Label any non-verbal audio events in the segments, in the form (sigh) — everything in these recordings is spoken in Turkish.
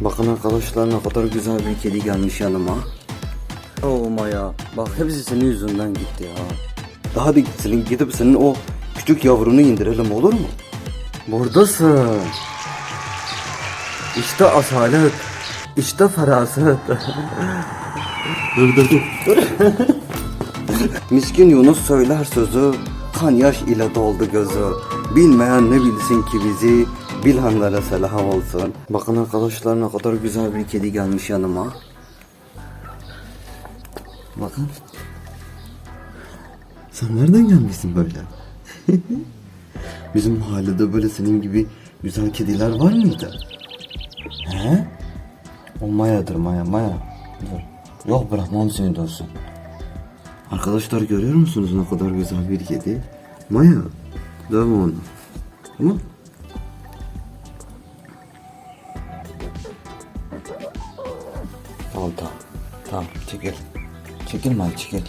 Bakın arkadaşlar ne kadar güzel bir kedi gelmiş yanıma. Oh Maya bak hepsi senin yüzünden gitti ya. Daha da gitsin gidip senin o küçük yavrunu indirelim olur mu? Buradasın. İşte asalet. İşte feraset. (laughs) dur dur dur. dur. (laughs) Miskin Yunus söyler sözü, kan yaş ile doldu gözü. Bilmeyen ne bilsin ki bizi, bilenlere selam olsun. Bakın arkadaşlar ne kadar güzel bir kedi gelmiş yanıma. Bakın. Sen nereden gelmişsin böyle? (laughs) Bizim mahallede böyle senin gibi güzel kediler var mıydı? He? O Maya'dır Maya, Maya. Dur. Yok bırakmam seni dönsün. Arkadaşlar görüyor musunuz ne kadar güzel bir kedi? Maya, dövme onu. Tamam çekil. Çekil Maya çekil.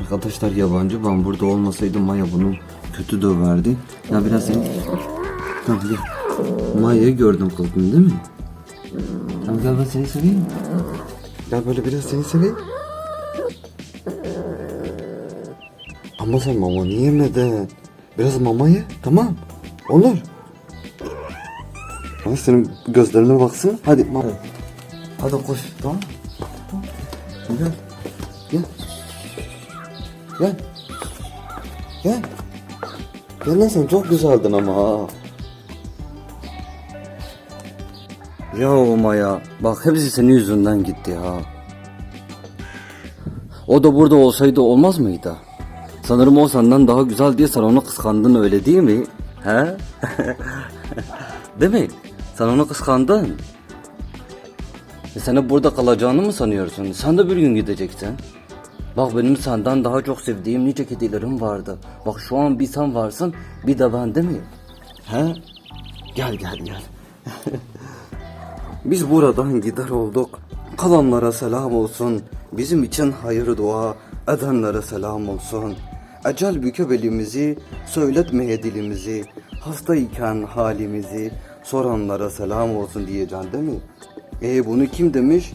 Arkadaşlar yabancı ben burada olmasaydım Maya bunu kötü döverdi. Ya biraz seni... Tamam gel. Maya'yı gördüm korktun değil mi? Tamam gel ben seni seveyim. Gel böyle biraz seni seveyim. Ama sen mamanı yemedin. Biraz mama ye tamam. Olur. Ama senin gözlerine baksın. Hadi mama. Hadi koş. Tamam. Gel. Gel. Gel. Gel. Gel lan sen çok güzeldin ama ha. Ya Maya bak hepsi senin yüzünden gitti ya. O da burada olsaydı olmaz mıydı? Sanırım o senden daha güzel diye sen onu kıskandın öyle değil mi? He? (laughs) değil mi? Sen onu kıskandın. E sen burada kalacağını mı sanıyorsun? Sen de bir gün gideceksin. Bak benim senden daha çok sevdiğim nice kedilerim vardı. Bak şu an bir sen varsın bir de ben değil mi? He? Gel gel gel. (laughs) Biz buradan gider olduk. Kalanlara selam olsun. Bizim için hayır dua edenlere selam olsun. Ecel büke belimizi, söyletmeye dilimizi, hastayken halimizi soranlara selam olsun diyeceksin değil mi? E bunu kim demiş?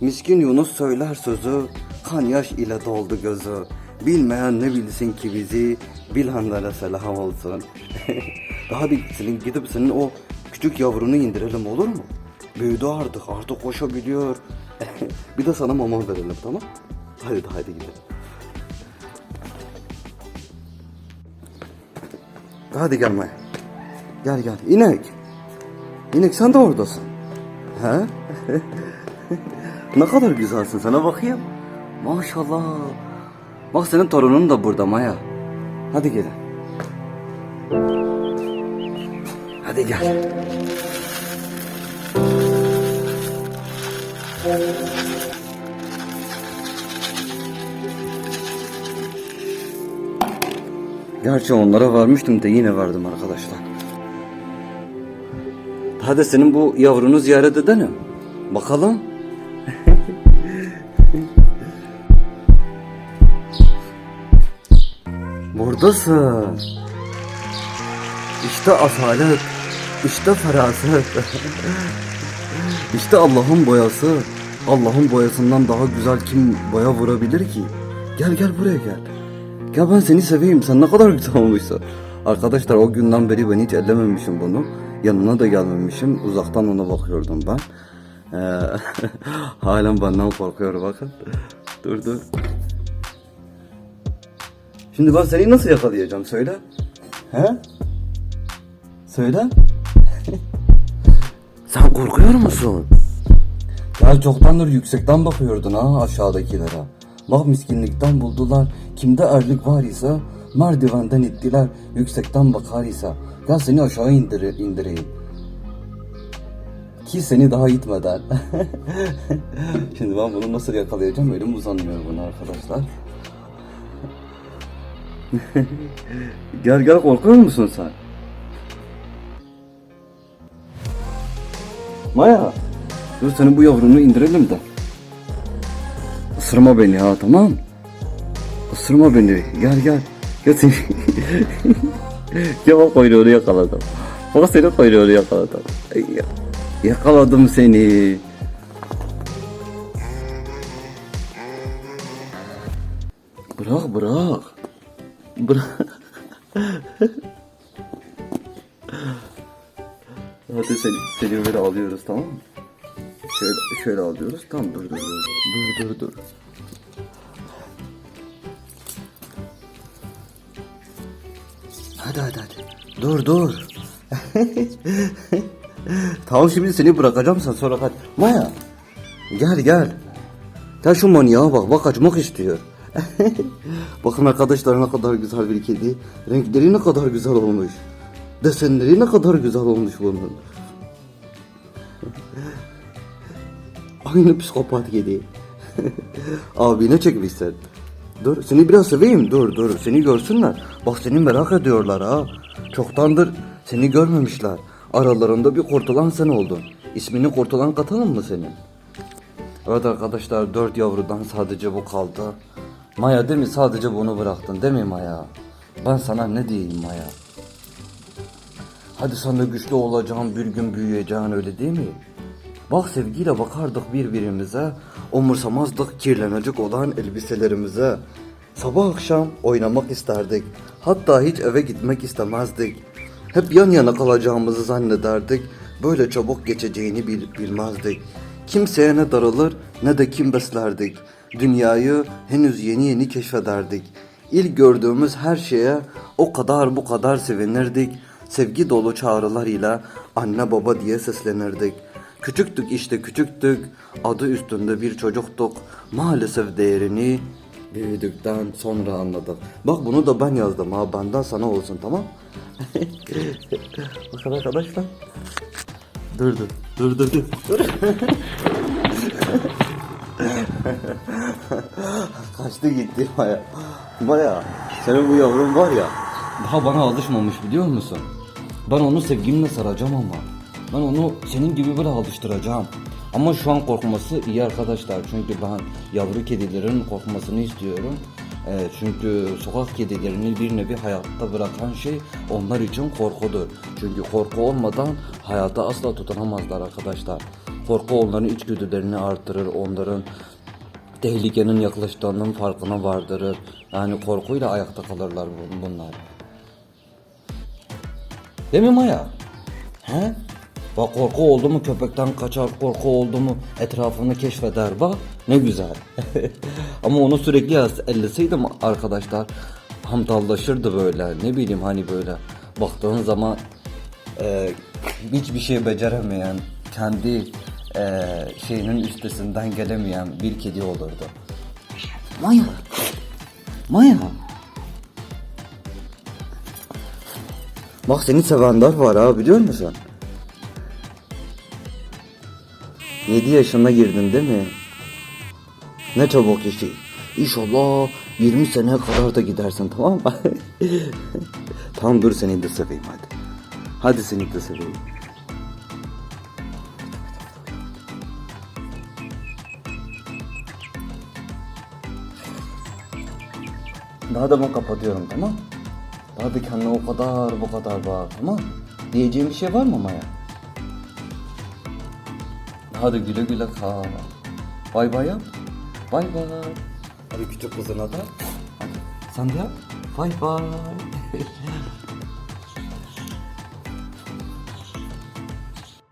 Miskin Yunus söyler sözü, kan yaş ile doldu gözü. Bilmeyen ne bilsin ki bizi, bilenlere selam olsun. (laughs) Bir senin gidip senin o küçük yavrunu indirelim olur mu? Büyüdü artık, artık koşabiliyor. (laughs) bir de sana mama verelim tamam? Hadi hadi gidelim. Hadi gel Maya. Gel gel. İnek. İnek sen de oradasın. He? ne kadar güzelsin sana bakayım. Maşallah. Bak senin torunun da burada Maya. Hadi gelin. Hadi gel. Gerçi onlara vermiştim de yine verdim arkadaşlar. Hadi senin bu yavrunu ziyaret edelim. Bakalım. (laughs) Buradasın. İşte asalet. İşte feraset. (laughs) işte Allah'ın boyası. Allah'ın boyasından daha güzel kim boya vurabilir ki? Gel gel buraya gel. Gel ben seni seveyim. Sen ne kadar güzel olmuşsun. Arkadaşlar o günden beri ben hiç ellememişim bunu. Yanına da gelmemişim. Uzaktan ona bakıyordum ben. Ee, (laughs) halen benden korkuyor bakın. dur dur. Şimdi ben seni nasıl yakalayacağım söyle. He? Söyle. (laughs) Sen korkuyor musun? Ya çoktandır yüksekten bakıyordun ha aşağıdakilere. Bak miskinlikten buldular. Kimde erlik var ise merdivenden ittiler. Yüksekten bakar ise. Gel seni aşağı indir indireyim. Ki seni daha itmeden. (laughs) Şimdi ben bunu nasıl yakalayacağım? Elim uzanmıyor buna arkadaşlar. (laughs) gel gel korkuyor musun sen? Maya. Dur senin bu yavrunu indirelim de. Isırma beni ha tamam. Isırma beni. Gel gel. Gel seni. (laughs) bak kuyruğunu yakaladım. Bak seni kuyruğunu yakaladım. Ya. Yakaladım seni. Bırak bırak. Bırak. (laughs) Hadi seni, seni böyle alıyoruz tamam mı? Şöyle, şöyle alıyoruz. Tamam dur dur dur. Dur dur dur. Hadi hadi hadi. Dur dur. (laughs) tamam şimdi seni bırakacağım sen sonra kaç. Maya. Gel gel. Gel şu manyağa bak bak kaçmak istiyor. (laughs) Bakın arkadaşlar ne kadar güzel bir kedi. Renkleri ne kadar güzel olmuş. Desenleri ne kadar güzel olmuş bunun. (laughs) Aynı psikopat kedi. Abine çekmişsin. Dur seni biraz seveyim dur dur seni görsünler. Bak seni merak ediyorlar ha. Çoktandır seni görmemişler. Aralarında bir kurtulan sen oldun. İsmini kurtulan katalım mı senin? Evet arkadaşlar dört yavrudan sadece bu kaldı. Maya değil mi sadece bunu bıraktın değil mi Maya? Ben sana ne diyeyim Maya? Hadi sen de güçlü olacaksın bir gün büyüyeceksin öyle değil mi? Bak sevgiyle bakardık birbirimize, umursamazdık kirlenecek olan elbiselerimize. Sabah akşam oynamak isterdik, hatta hiç eve gitmek istemezdik. Hep yan yana kalacağımızı zannederdik, böyle çabuk geçeceğini bil- bilmezdik. Kimseye ne darılır ne de kim beslerdik. Dünyayı henüz yeni yeni keşfederdik. İlk gördüğümüz her şeye o kadar bu kadar sevinirdik. Sevgi dolu çağrılarıyla anne baba diye seslenirdik. Küçüktük işte küçüktük. Adı üstünde bir çocuktuk. Maalesef değerini büyüdükten sonra anladık. Bak bunu da ben yazdım ha benden sana olsun tamam? (laughs) Bakın arkadaşlar. Dur dur. Dur dur dur. (laughs) Kaçtı gitti Maya. Maya senin bu yavrun var ya daha bana alışmamış biliyor musun? Ben onu sevgimle saracağım ama. Ben onu senin gibi böyle alıştıracağım. Ama şu an korkması iyi arkadaşlar. Çünkü ben yavru kedilerin korkmasını istiyorum. Ee, çünkü sokak kedilerini bir nevi hayatta bırakan şey onlar için korkudur. Çünkü korku olmadan hayata asla tutunamazlar arkadaşlar. Korku onların içgüdülerini artırır, onların tehlikenin yaklaştığının farkına vardırır. Yani korkuyla ayakta kalırlar bun- bunlar. Değil mi Maya? He? Bak korku oldu mu köpekten kaçar, korku oldu mu etrafını keşfeder bak ne güzel. (laughs) Ama onu sürekli elleseydim arkadaşlar hamdallaşırdı böyle ne bileyim hani böyle baktığın zaman e, hiçbir şey beceremeyen kendi e, şeyinin üstesinden gelemeyen bir kedi olurdu. Maya. Maya. Bak seni sevenler var ha biliyor musun? 7 yaşına girdin değil mi? Ne çabuk işi. İnşallah 20 seneye kadar da gidersin tamam mı? (laughs) tamam dur seni de seveyim hadi. Hadi seni de seveyim. Daha da ben kapatıyorum tamam? Daha da kendine o kadar bu kadar bağır tamam? Diyeceğim bir şey var mı Maya? Hadi güle güle kal. Bay bay yap. Bay bay. Hadi küçük kızına da. Hadi sen de yap. Bay bay. (laughs)